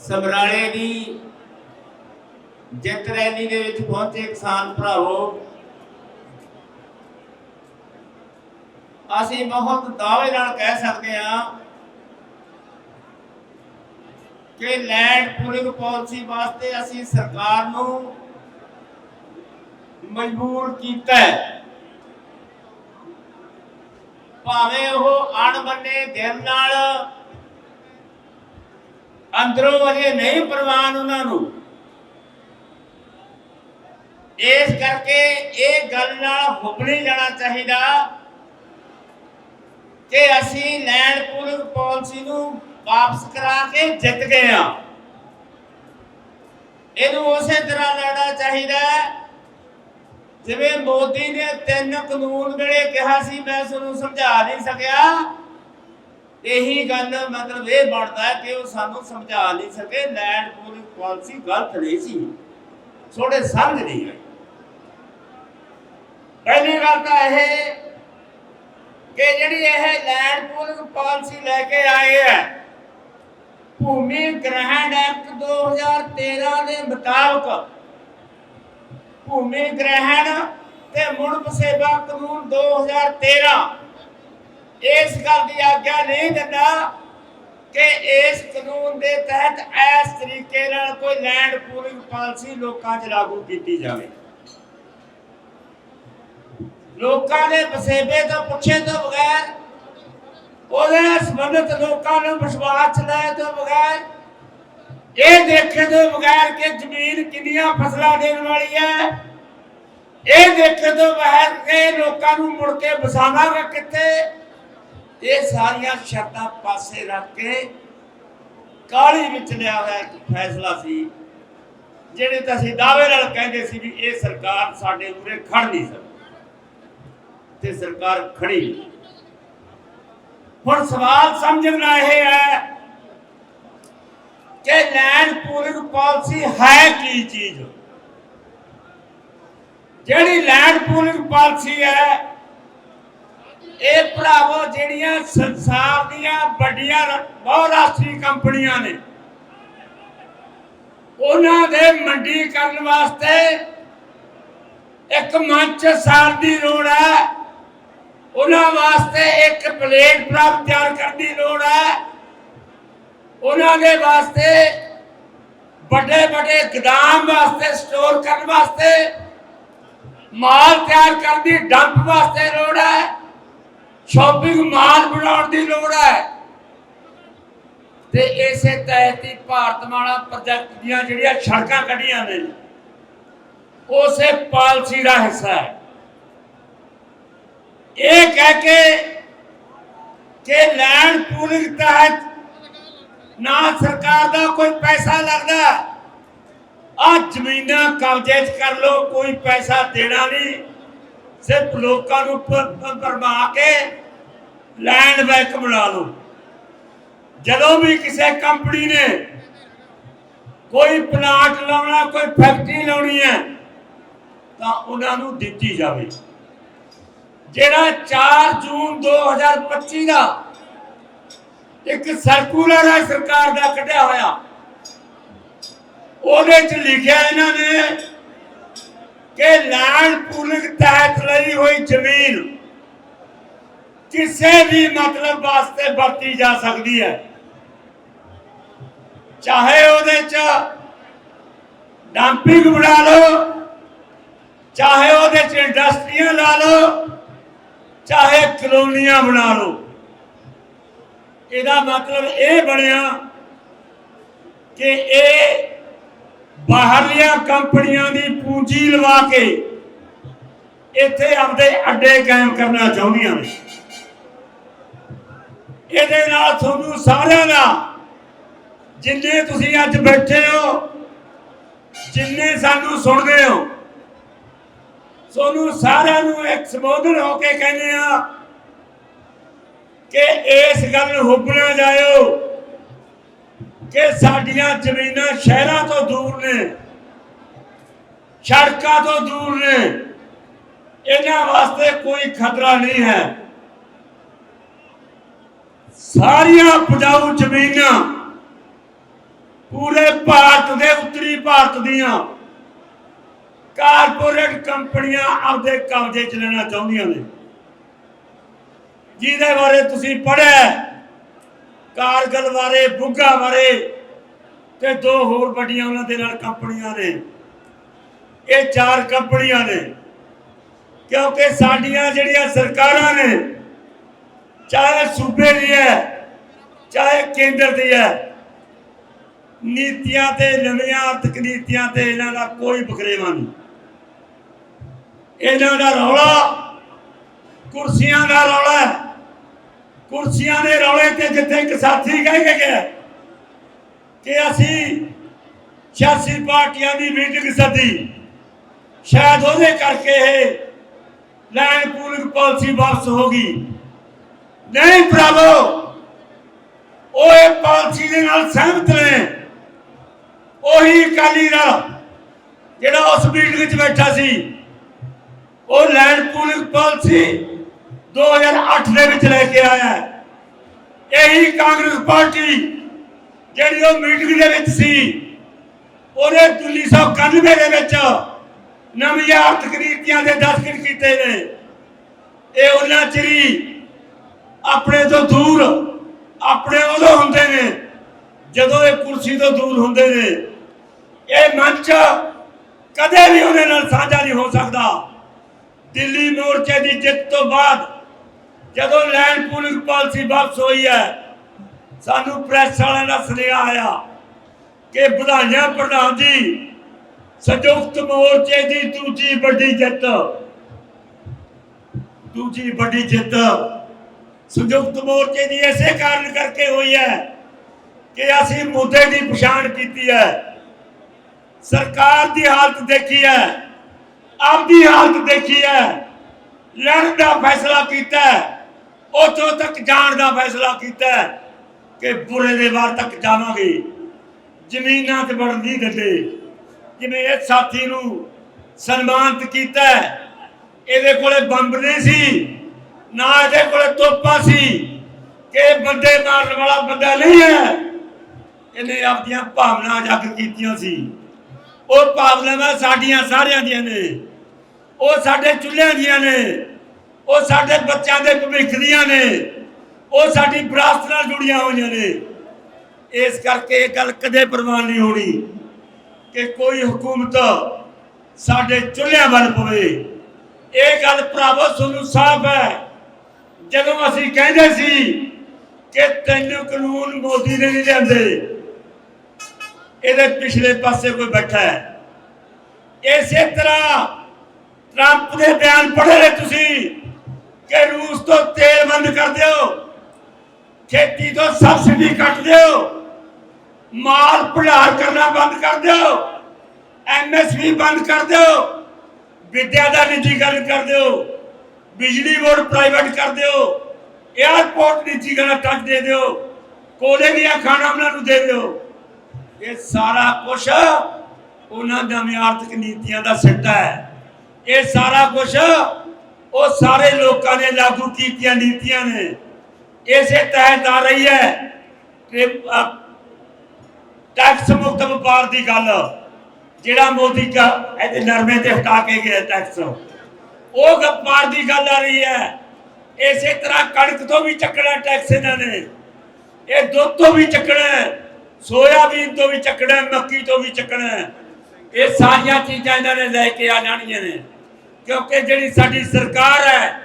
ਸਮਰਾਲੇ ਦੀ ਜਿੱਤ ਰੈਲੀ ਦੇ ਵਿੱਚ ਪਹੁੰਚੇ ਕਿਸਾਨ ਭਰਾਵੋ, ਅਸੀਂ ਬਹੁਤ ਦਾਅਵੇ ਨਾਲ ਕਹਿ ਸਕਦੇ ਹਾਂ ਕਿ ਲੈਂਡ ਪੂਲਿੰਗ ਪਾਲਿਸੀ ਵਾਸਤੇ ਅਸੀਂ ਸਰਕਾਰ ਨੂੰ ਮਜਬੂਰ ਕੀਤਾ ਹੈ। ਭਾਵੇਂ ਉਹ ਅਣਬੰਨੇ ਦਿਲ ਨਾਲ ਅੰਦਰੋਂ ਅਜੇ ਨਹੀਂ ਪ੍ਰਵਾਨ ਉਹਨਾਂ ਨੂੰ। ਇਸ ਕਰਕੇ ਇਹ ਗੱਲ ਨਾਲ ਹੁਬ ਨਹੀਂ ਚਾਹੀਦਾ ਕਿ ਅਸੀਂ ਲੈਂਡ ਪੂਲਿੰਗ ਪਾਲਿਸੀ ਨੂੰ ਵਾਪਸ ਕਰਾ ਕੇ ਜਿੱਤ ਗਏ ਆ ਇਹਨੂੰ ਉਸੇ ਤਰ੍ਹਾਂ ਲੈਣਾ ਚਾਹੀਦਾ ਜਿਵੇਂ ਮੋਦੀ ਨੇ ਤਿੰਨ ਕਾਨੂੰਨ ਵੇਲੇ ਕਿਹਾ ਸੀ, ਮੈਂ ਤੁਹਾਨੂੰ ਸਮਝਾ ਨਹੀਂ ਸਕਿਆ। ਇਹੀ ਗੱਲ ਮਤਲਬ ਇਹ ਬਣਦਾ ਹੈ ਕਿ ਉਹ ਸਾਨੂੰ ਸਮਝਾ ਨਹੀਂ ਸਕੇ ਲੈਂਡ ਪੂਲਿੰਗ ਪਾਲਿਸੀ ਗਲਤ ਨਹੀਂ ਸੀ। ਥੋੜੇ ਸਮਝ ਨਹੀਂ ਆਈ। ਪਹਿਲੀ ਗੱਲ ਤਾਂ ਇਹ ਕਿ ਜਿਹੜੀ ਇਹ ਲੈਂਡ ਪੂਲਿੰਗ ਪਾਲਿਸੀ ਲੈ ਕੇ ਆਏ ਹੈ, ਭੂਮੀ ਗ੍ਰਹਿਣ ਐਕਟ 2013 ਦੇ ਮੁਤਾਬਕ, ਭੂਮੀ ਗ੍ਰਹਿਣ ਤੇ ਮੁੜ ਵਸੇਬਾ ਕਾਨੂੰਨ 2013 ਇਸ ਗੱਲ ਦੀ ਆਗਿਆ ਨਹੀਂ ਦਿੰਦਾ ਕਿ ਇਸ ਕਾਨੂੰਨ ਦੇ ਤਹਿਤ ਇਸ ਤਰੀਕੇ ਨਾਲ ਕੋਈ ਲੈਂਡ ਪੂਲਿੰਗ ਪਾਲਿਸੀ ਲੋਕਾਂ 'ਚ ਲਾਗੂ ਕੀਤੀ ਜਾਵੇ। ਲੋਕਾਂ ਦੇ ਵਸੇਬੇ ਤੋਂ ਪੁੱਛੇ ਤੋਂ ਬਗੈਰ, ਉਹਦੇ ਸੰਬੰਧਿਤ ਲੋਕਾਂ ਨੂੰ ਵਿਸ਼ਵਾਸ ਲੈ ਤੋਂ ਬਗੈਰ, ਇਹ ਦੇਖੇ ਤੋਂ ਬਗੈਰ ਕਿ ਜ਼ਮੀਨ ਕਿੰਨੀਆਂ ਫਸਲਾਂ ਦੇਣ ਵਾਲੀ ਹੈ, ਇਹ ਦੇਖੇ ਤੋਂ ਬਗੈਰ ਕਿ ਲੋਕਾਂ ਨੂੰ ਮੁੜ ਕੇ ਵਸਾਵਾਂਗਾ ਕਿੱਥੇ? ਇਹ ਸਾਰੀਆਂ ਸ਼ਰਤਾਂ ਪਾਸੇ ਰੱਖ ਕੇ ਕਾਲੀ ਵਿੱਚ ਲਿਆ ਹੋਇਆ ਇੱਕ ਫੈਸਲਾ ਸੀ, ਜਿਹੜੇ ਤਾਂ ਅਸੀਂ ਦਾਅਵੇ ਨਾਲ ਕਹਿੰਦੇ ਸੀ ਵੀ ਇਹ ਸਰਕਾਰ ਸਾਡੇ ਉਰੇ ਖੜ ਨਹੀਂ ਸਕਦੀ ਤੇ ਸਰਕਾਰ ਖੜੀ ਹੁਣ ਸਵਾਲ ਸਮਝਣਾ ਇਹ ਹੈ ਕਿ ਲੈਂਡ ਪੂਲਿੰਗ ਪਾਲਿਸੀ ਹੈ ਕੀ ਚੀਜ਼? ਜਿਹੜੀ ਲੈਂਡ ਪੂਲਿੰਗ ਪਾਲਿਸੀ ਹੈ ਇਹ ਭਰਾਵੋ, ਜਿਹੜੀਆਂ ਸੰਸਾਰ ਦੀਆਂ ਵੱਡੀਆਂ ਬਹੁਰਾਸ਼ਟਰੀ ਕੰਪਨੀਆਂ ਨੇ, ਉਹਨਾਂ ਦੇ ਮੰਡੀ ਕਰਨ ਵਾਸਤੇ ਇੱਕ ਮੰਚ ਸਾਰ ਦੀ ਲੋੜ ਹੈ। ਉਹਨਾਂ ਵਾਸਤੇ ਇੱਕ ਪਲੇਟਫਾਰਮ ਤਿਆਰ ਕਰਨ ਦੀ ਲੋੜ ਹੈ। ਉਹਨਾਂ ਦੇ ਵਾਸਤੇ ਵੱਡੇ ਵੱਡੇ ਗਦਾਮ ਵਾਸਤੇ, ਸਟੋਰ ਕਰਨ ਵਾਸਤੇ, ਮਾਲ ਤਿਆਰ ਕਰਨ ਦੀ ਡੰਪ ਵਾਸਤੇ ਲੋੜ ਹੈ। ਸ਼ਾਪਿੰਗ ਮਾਲ ਬਣਾਉਣ ਦੀ ਲੋੜ ਹੈ। ਤੇ ਇਸੇ ਤਹਿਤ ਹੀ ਭਾਰਤਮਾਲਾ ਪ੍ਰੋਜੈਕਟ ਦੀਆਂ ਜਿਹੜੀਆਂ ਸੜਕਾਂ ਕੱਢੀਆਂ ਨੇ, ਉਸੇ ਪਾਲਿਸੀ ਦਾ ਹਿੱਸਾ ਹੈ। ਇਹ ਕਹਿ ਕੇ ਕਿ ਲੈਂਡ ਪੂਲਿੰਗ ਤਹਿਤ ਨਾ ਸਰਕਾਰ ਦਾ ਕੋਈ ਪੈਸਾ ਲੱਗਦਾ ਆ ਜ਼ਮੀਨਾਂ ਕਬਜ਼ੇ 'ਚ ਕਰ ਲੋ ਕੋਈ ਪੈਸਾ ਦੇਣਾ ਨਹੀਂ। ਸਿਰਫ ਲੋਕਾਂ ਨੂੰ ਪਰਮਾ ਕੇ ਲੈਂਡ ਬੈਕ ਬਣਾ ਲਓ। ਜਦੋਂ ਵੀ ਕਿਸੇ ਕੰਪਨੀ ਨੇ ਕੋਈ ਪਲਾਂਟ ਲਾਉਣਾ, ਕੋਈ ਫੈਕਟਰੀ ਲਾਉਣੀ ਹੈ, ਤਾਂ ਉਹਨਾਂ ਨੂੰ ਦਿੱਤੀ ਜਾਵੇ। ਜਿਹੜਾ 4 ਜੂਨ 2025 ਦਾ ਇੱਕ ਸਰਕੂਲਰ ਹੈ, ਸਰਕਾਰ ਦਾ ਕੱਢਿਆ ਹੋਇਆ। ਉਹਦੇ ਚ ਲਿਖਿਆ ਇਹਨਾਂ ਨੇ ਕਿ ਲੈਂਡ ਪੂਲਿੰਗ ਤਹਿਤ ਹੋਈ ਜ਼ਮੀਨ। ਕਿਸੇ ਵੀ ਮਤਲਬ ਵਾਸਤੇ ਵਰਤੀ ਜਾ ਸਕਦੀ ਹੈ। ਚਾਹੇ ਉਹਦੇ ਚ ਡੰਪਿੰਗ ਬਣਾ ਲਓ, ਚਾਹੇ ਉਹਦੇ ਚ ਇੰਡਸਟਰੀਆਂ ਲਾ ਲਓ, ਚਾਹੇ ਕਲੋਨੀਆਂ ਬਣਾ ਲਓ। ਇਹਦਾ ਮਤਲਬ ਇਹ ਬਣਿਆ ਕਿ ਇਹ ਬਾਹਰਲੀਆਂ ਕੰਪਨੀਆਂ ਦੀ ਪੂੰਜੀ ਲਵਾ ਕੇ ਇੱਥੇ ਆਪਦੇ ਅੱਡੇ ਕਾਇਮ ਕਰਨਾ ਚਾਹੁੰਦੀਆਂ ਨੇ। ਇਹਦੇ ਨਾਲ ਤੁਹਾਨੂੰ ਸਾਰਿਆਂ ਦਾ, ਜਿੰਨੇ ਤੁਸੀਂ ਅੱਜ ਬੈਠੇ ਹੋ, ਜਿੰਨੇ ਸਾਨੂੰ ਸੁਣਦੇ ਹੋ, ਤੁਹਾਨੂੰ ਸਾਰਿਆਂ ਨੂੰ ਇੱਕ ਸੰਬੋਧਨ ਹੋ ਕੇ ਕਹਿੰਦੇ ਆ ਕਿ ਇਸ ਗੱਲ ਨੂੰ ਹੁਬਣਾ ਜਾਇਓ ਕਿ ਸਾਡੀਆਂ ਜ਼ਮੀਨਾਂ ਸ਼ਹਿਰਾਂ ਤੋਂ ਦੂਰ ਨੇ, ਸੜਕਾਂ ਤੋਂ ਦੂਰ ਨੇ। ਇਹਨਾਂ ਵਾਸਤੇ ਕੋਈ ਖਤਰਾ ਨਹੀਂ ਹੈ। ਸਾਰੀਆਂ ਉਪਜਾਊ ਜ਼ਮੀਨਾਂ ਪੂਰੇ ਭਾਰਤ ਦੇ ਉੱਤਰੀ ਭਾਰਤ ਦੀਆਂ ਕਾਰਪੋਰੇਟ ਕੰਪਨੀਆਂ ਆਪਦੇ ਕਬਜ਼ੇ 'ਚ ਲੈਣਾ ਚਾਹੁੰਦੀਆਂ ਨੇ। ਜਿਹਦੇ ਬਾਰੇ ਤੁਸੀਂ ਪੜਿਆ ਕਾਰਗਲ ਬਾਰੇ, ਬੁੱਗਾ ਬਾਰੇ ਤੇ ਦੋ ਹੋਰ ਵੱਡੀਆਂ ਉਹਨਾਂ ਦੇ ਨਾਲ ਕੰਪਨੀਆਂ ਨੇ। ਇਹ ਚਾਰ ਕੰਪਨੀਆਂ ਨੇ। ਕਿਉਂਕਿ ਸਾਡੀਆਂ ਜਿਹੜੀਆਂ ਸਰਕਾਰਾਂ ਨੇ, ਚਾਹੇ ਸੂਬੇ ਦੀ ਹੈ, ਚਾਹੇ ਕੇਂਦਰ ਦੀ ਹੈ, ਨੀਤੀਆਂ ਤੇ, ਨਵੀਆਂ ਆਰਥਿਕ ਨੀਤੀਆਂ ਤੇ ਇਹਨਾਂ ਦਾ ਕੋਈ ਬਖਰੇਵਾ ਨਹੀਂ। ਇਹਨਾਂ ਦਾ ਰੌਲਾ ਕੁਰਸੀਆਂ ਦਾ ਰੌਲਾ ਕੁਰਸੀਆਂ ਦੇ ਰੌਲੇ ਤੇ ਜਿੱਥੇ ਇੱਕ ਸਾਥੀ ਕਹਿ ਕੇ ਗਿਆ ਕਿ ਅਸੀਂ 86 ਪਾਰਟੀਆਂ ਦੀ ਮੀਟਿੰਗ ਸੱਦੀ, ਸ਼ਾਇਦ ਉਹਦੇ ਕਰਕੇ ਇਹ ਲੈਂਡ ਪੂਲਿੰਗ ਪਾਲਿਸੀ ਵਾਪਸ ਹੋ ਗਈ। ਨਹੀਂ ਉਹ ਇਹ ਪਾਲਿਸੀ ਦੇ ਨਾਲ ਸਹਿਮਤ ਨੇ। ਉਹੀ ਅਕਾਲੀ ਦਲ ਜਿਹੜਾ ਉਸ ਮੀਟਿੰਗ 'ਚ ਬੈਠਾ ਸੀ, ਉਹ ਲੈਂਡ ਪੂਲਿੰਗ ਪਾਲਿਸੀ 2008 ਦੇ ਵਿੱਚ ਲੈ ਕੇ ਆਇਆ ਇਹੀ ਕਾਂਗਰਸ ਪਾਰਟੀ ਜਿਹੜੀ ਉਹ ਮੀਟਿੰਗ ਦੇ ਵਿੱਚ ਸੀ, ਉਹਨੇ 1991 ਦੇ ਵਿੱਚ ਨਵੀਂ ਆਰਥਿਕ ਦੇ ਦਸਤਖਤ ਕੀਤੇ ਨੇ। ਇਹ ਉਹਨਾਂ ਚਿਰੀ ਆਪਣੇ ਤੋਂ ਦੂਰ, ਆਪਣੇ ਉਦੋਂ ਹੁੰਦੇ ਨੇ, ਜਦੋਂ ਇਹ ਕੁਰਸੀ ਤੋਂ ਦੂਰ ਹੁੰਦੇ ਨੇ। ਇਹ ਮੰਚ ਕਦੇ ਵੀ ਉਹਨਾਂ ਨਾਲ ਸਾਂਝਾ ਨਹੀਂ ਹੋ ਸਕਦਾ। ਦਿੱਲੀ ਮੋਰਚੇ ਦੀ ਜਿੱਤ ਤੋਂ ਬਾਅਦ ਜਦੋਂ ਲੈਂਡ ਪੂਲਿੰਗ ਪਾਲਿਸੀ ਵਾਪਸ ਹੋਈ ਹੈ, ਸਾਨੂੰ ਪ੍ਰੈਸ ਵਾਲਿਆਂ ਦਾ ਸੁਨੇਹਾ ਆਇਆ ਕਿ ਵਧਾਈਆਂ ਪ੍ਰਧਾਨ ਜੀ ਸੰਯੁਕਤ ਮੋਰਚੇ ਦੀ ਦੂਜੀ ਵੱਡੀ ਜਿੱਤ। ਦੂਜੀ ਵੱਡੀ ਜਿੱਤ ਸੰਯੁਕਤ ਮੋਰਚੇ ਦੀ ਇਸੇ ਕਾਰਨ ਕਰਕੇ ਹੋਈ ਹੈ ਕਿ ਅਸੀਂ ਮੁੱਦੇ ਦੀ ਪਛਾਣ ਕੀਤੀ ਹੈ। ਸਰਕਾਰ ਦੀ ਹਾਲਤ ਦੇਖੀ ਹੈ, ਆਪਦੀ ਹਾਲਤ ਦੇਖੀ ਹੈ, ਲੜਨ ਦਾ ਫੈਸਲਾ ਕੀਤਾ ਉਥੋਂ ਤੱਕ ਜਾਣ ਦਾ ਫੈਸਲਾ ਕੀਤਾ ਕਿ ਬੁਰੇ ਦੇ ਵਾਰ ਤੱਕ ਜਾਵਾਂਗੇ। ਜ਼ਮੀਨਾਂ ਤੇ ਵੜਨ ਨਹੀਂ ਦਿੰਦੇ। ਜਿਵੇਂ ਇਹ ਸਾਥੀ ਨੂੰ ਸਨਮਾਨਿਤ ਕੀਤਾ ਇਹਦੇ ਕੋਲੇ ਬੰਬ ਨਹੀਂ ਸੀ, ਨਾ ਇਹਦੇ ਕੋਲੇ ਤੋਪਾਂ ਸੀ, ਕਿ ਬੰਦੇ ਮਾਰਨ ਵਾਲਾ ਬੰਦਾ ਨਹੀਂ ਹੈ। ਇਹਨੇ ਆਪਣੀਆਂ ਭਾਵਨਾ ਜਾਗਰ ਕੀਤੀਆਂ ਸੀ। ਉਹ ਭਾਵਨਾਵਾਂ ਸਾਡੀਆਂ ਸਾਰਿਆਂ ਦੀਆਂ ਨੇ, ਉਹ ਸਾਡੇ ਚੁੱਲ੍ਹਿਆਂ ਦੀਆਂ ਨੇ, ਉਹ ਸਾਡੇ ਬੱਚਿਆਂ ਦੇ ਭਵਿੱਖ ਦੀਆਂ ਨੇ, ਉਹ ਸਾਡੀ ਵਿਰਾਸਤ ਨਾਲ ਜੁੜੀਆਂ ਹੋਈਆਂ ਨੇ। ਇਸ ਕਰਕੇ ਇਹ ਗੱਲ ਕਦੇ ਪ੍ਰਵਾਨ ਨਹੀਂ ਹੋਣੀ। ਕਿ ਕੋਈ ਹਕੂਮਤ ਸਾਡੇ ਚੁੱਲ੍ਹਿਆਂ ਵੱਲ ਪਵੇ। ਇਹ ਗੱਲ ਭਰਾਵੋ ਤੁਹਾਨੂੰ ਸਾਫ਼ ਹੈ। ਜਦੋਂ ਅਸੀਂ ਕਹਿੰਦੇ ਸੀ ਕਿ ਤੈਨੂੰ ਕਾਨੂੰਨ ਮੋਦੀ ਨੇ ਨਹੀਂ ਲਿਆਂਦੇ, ਇਹਦੇ ਪਿਛਲੇ ਪਾਸੇ ਕੋਈ ਬੈਠਾ ਹੈ। ਇਸੇ ਤਰ੍ਹਾਂ ਟਰੰਪ ਦੇ ਬਿਆਨ ਪੜ੍ਹੇ ਨੇ ਤੁਸੀਂ ਕਿ ਰੂਸ ਤੋਂ ਤੇਲ ਬੰਦ ਕਰ ਦਿਓ, ਖੇਤੀ ਤੋਂ ਸਬਸਿਡੀ ਕੱਟ ਦਿਓ। ਮਾਲ ਭੰਡਾਰ ਕਰਨਾ ਬੰਦ ਕਰ ਦਿਓ। ਐਮਐਸਪੀ ਬੰਦ ਕਰ ਦਿਓ। ਵਿਦਿਆ ਦਾ ਨਿੱਜੀਕਰਨ ਕਰ ਦਿਓ। ਬਿਜਲੀ ਬੋਰਡ ਪ੍ਰਾਈਵੇਟ ਕਰ ਦਿਓ। 에어ਪੋਰਟ ਨਿੱਜੀਕਰਨ ਟੱਚ ਦੇ ਦਿਓ। ਕੋਲੇ ਦੀਆਂ ਖਾਣਾ ਉਹਨਾਂ ਨੂੰ ਦੇ ਦਿਓ। ਇਹ ਸਾਰਾ ਕੁਝ ਉਹਨਾਂ ਨਵੀਂ ਆਰਥਿਕ ਨੀਤੀਆਂ ਦਾ ਸਿੱਟਾ ਹੈ। ਇਹ ਸਾਰਾ ਕੁਝ ਉਹ ਸਾਰੇ ਲੋਕਾਂ ਨੇ ਲਾਗੂ ਕੀਤੀਆਂ ਨੀਤੀਆਂ ਨੇ। ਇਸੇ ਤਹਿਤ ਆ ਰਹੀ ਹੈ ਕਿ ਟੈਕਸ ਮੁਕਤ ਵਪਾਰ ਦੀ ਗੱਲ, ਜਿਹੜਾ ਮੋਦੀ ਕਾ ਇਹਦੇ ਨਰਮੇ ਤੇ ਹਟਾ ਕੇ ਗਿਆ ਟੈਕਸ। ਉਹ ਵਪਾਰ ਦੀ ਗੱਲ ਆ ਰਹੀ ਹੈ। ਇਸੇ ਤਰ੍ਹਾਂ ਕਣਕ ਤੋਂ ਵੀ ਚੱਕਣਾ ਟੈਕਸ ਇਹਨਾਂ ਨੇ। ਇਹ ਦੁੱਧ ਤੋਂ ਵੀ ਚੱਕਣਾ ਸੋਇਆਬੀਨ ਤੋਂ ਵੀ ਚੱਕਣਾ ਮੱਕੀ ਤੋਂ ਵੀ ਚੱਕਣਾ ਇਹ ਸਾਰੀਆਂ ਚੀਜ਼ਾਂ ਇਹਨਾਂ ਨੇ ਲੈ ਕੇ ਆ ਜਾਣੀਆਂ ਨੇ। ਕਿਉਂਕਿ ਜਿਹੜੀ ਸਾਡੀ ਸਰਕਾਰ ਹੈ,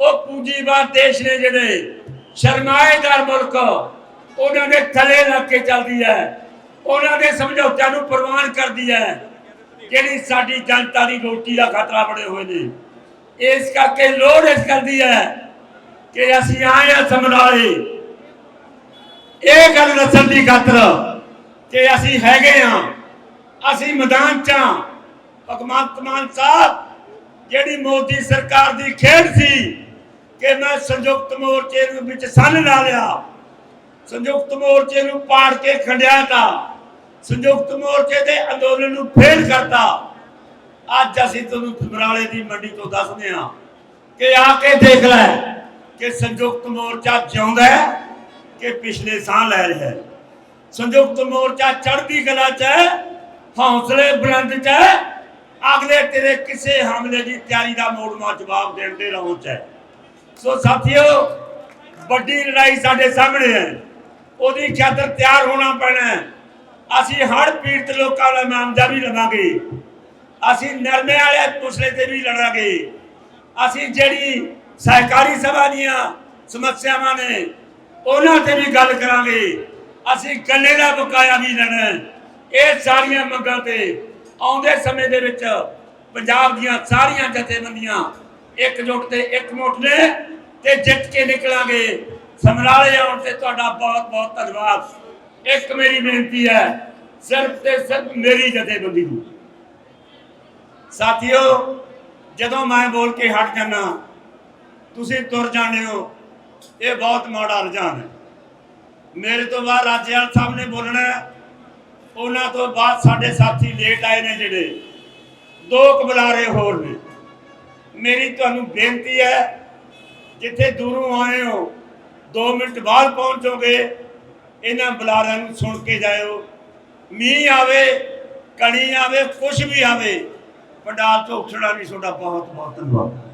ਉਹ ਪੂੰਜੀਵਾਦ ਦੇਸ਼ ਨੇ ਜਿਹੜੇ ਸ਼ਰਮਾਏਦਾਰ ਮੁਲਕ, ਉਹਨਾਂ ਦੇ ਥੱਲੇ ਲੱਗ ਕੇ ਚੱਲਦੀ ਹੈ। ਉਹਨਾਂ ਦੇ ਸਮਝੌਤਿਆਂ ਨੂੰ ਪ੍ਰਵਾਨ ਕਰਦੀ ਹੈ, ਜਿਹੜੀ ਸਾਡੀ ਜਨਤਾ ਦੀ ਰੋਟੀ ਦਾ ਖਤਰਾ ਬਣੇ ਹੋਏ ਨੇ। ਇਸ ਕਰਕੇ ਲੋੜ ਇਸ ਕਰਦੀ ਹੈ ਕਿ ਅਸੀਂ ਆਏ ਹਾਂ ਸਮਰਾਲੇ। ਇਹ ਗੱਲ ਦੱਸਣ ਦੀ ਖਾਤਰ ਕਿ ਅਸੀਂ ਹੈਗੇ ਆ ਅਸੀਂ ਮੈਦਾਨ ਚ ਹਾਂ। ਭਗਵੰਤ ਮਾਨ ਸਾਹਿਬ, ਜਿਹੜੀ ਮੋਦੀ ਸਰਕਾਰ ਦੀ ਖੇਡ ਸੀ ਕਿ ਮੈਂ ਸੰਯੁਕਤ ਮੋਰਚੇ ਨੂੰ ਵਿੱਚ ਸੰਨ ਲਾ ਲਿਆ। ਸੰਯੁਕਤ ਮੋਰਚੇ ਨੂੰ ਪਾੜ ਕੇ ਖੰਡਿਆ ਤਾ। ਸੰਯੁਕਤ ਮੋਰਚੇ ਦੇ ਅੰਦੋਲਨ ਨੂੰ ਫੇਲ ਕਰਤਾ। ਅੱਜ ਅਸੀਂ ਤੁਹਾਨੂੰ ਸਮਰਾਲੇ ਦੀ ਮੰਡੀ ਤੋਂ ਦੱਸਦੇ ਹਾਂ ਕਿ ਆ ਕੇ ਦੇਖ ਲੈ ਕਿ ਸੰਯੁਕਤ ਮੋਰਚਾ ਜਿਉਂਦਾ ਹੈ ਕਿ ਪਿਛਲੇ ਸਾਹ ਲੈ ਰਿਹਾ ਹੈ। ਸੰਯੁਕਤ ਮੋਰਚਾ ਚੜ੍ਹਦੀ ਕਲਾ ਚ ਹੈ, ਹੌਸਲੇ ਬੁਲੰਦ ਚ ਹੈ, ਅਗਲੇ ਤੇਰੇ ਕਿਸੇ ਹਮਲੇ ਦੀ ਤਿਆਰੀ ਦਾ ਮੋੜਵਾ ਜਵਾਬ ਦੇਣ ਦੇ ਰਹੋ ਚ ਹੈ। ਸੋ ਸਾਥੀਓ, ਵੱਡੀ ਲੜਾਈ ਸਾਡੇ ਸਾਹਮਣੇ ਹੈ। ਉਹਦੀ ਖਾਤਰ ਤਿਆਰ ਹੋਣਾ ਪੈਣਾ ਹੈ। ਅਸੀਂ ਹੜ ਪੀੜਤ ਲੋਕਾਂ ਦਾ ਮਾਮਜਾ ਵੀ ਲਵਾਂਗੇ। ਅਸੀਂ ਨਰਮੇ ਵਾਲੇ ਪੁਸਲੇ ਤੇ ਵੀ ਲੜਾਂਗੇ। ਅਸੀਂ ਜਿਹੜੀ ਸਹਿਕਾਰੀ ਸਭਾ ਦੀਆਂ ਸਮੱਸਿਆਵਾਂ ਨੇ, ਉਹਨਾਂ ਤੇ ਵੀ ਗੱਲ ਕਰਾਂਗੇ। ਅਸੀਂ ਗੰਨੇ ਦਾ ਬਕਾਇਆ ਵੀ ਲੈਣਾ ਇਹ ਸਾਰੀਆਂ ਮੰਗਾਂ ਤੇ ਆਉਂਦੇ ਸਮੇਂ ਦੇ ਵਿੱਚ ਪੰਜਾਬ ਦੀਆਂ ਸਾਰੀਆਂ ਜਥੇਬੰਦੀਆਂ ਇਕਜੁੱਟ ਤੇ ਇਕਮੁੱਠ ਨੇ ਤੇ ਜਿੱਤ ਕੇ ਨਿਕਲਾਂਗੇ। ਸਮਰਾਲੇ ਆਉਣ ਤੇ ਤੁਹਾਡਾ ਬਹੁਤ ਬਹੁਤ ਧੰਨਵਾਦ। ਇੱਕ ਮੇਰੀ ਬੇਨਤੀ ਹੈ, ਸਿਰਫ ਤੇ ਸਿਰਫ ਮੇਰੀ ਜਥੇਬੰਦੀ ਨੂੰ। ਸਾਥੀਓ, ਜਦੋਂ ਮੈਂ ਬੋਲ ਕੇ ਹਟ ਜਾਣਾ ਤੁਸੀਂ ਤੁਰ ਜਾਂਦੇ ਹੋ। ਇਹ ਬਹੁਤ ਮਾੜਾ ਰੁਝਾਨ ਹੈ। ਮੇਰੇ ਤੋਂ ਬਾਅਦ ਰਾਜੇਵਾਲ ਸਾਹਿਬ ਨੇ ਬੋਲਣਾ ਉਹਨਾਂ ਤੋਂ ਬਾਅਦ ਸਾਡੇ ਸਾਥੀ ਲੇਟ ਆਏ ਨੇ ਜਿਹੜੇ। ਦੋ ਕਬਲਾਰੇ ਹੋਰ ਨੇ। ਮੇਰੀ ਤੁਹਾਨੂੰ ਬੇਨਤੀ ਹੈ, ਜਿੱਥੇ ਦੂਰੋਂ ਆਏ ਹੋ 2 ਮਿੰਟ ਬਾਅਦ ਪਹੁੰਚੋਗੇ ਇਹਨਾਂ ਬੁਲਾਰਿਆਂ ਨੂੰ ਸੁਣ ਕੇ ਜਾਇਓ। ਮੀਂਹ ਆਵੇ, ਕਣੀ ਆਵੇ ਕੁਝ ਵੀ ਆਵੇ, ਪੰਡਾਲ ਤੋਂ ਉੱਠਣਾ ਨਹੀਂ ਤੁਹਾਡਾ ਬਹੁਤ ਬਹੁਤ ਧੰਨਵਾਦ।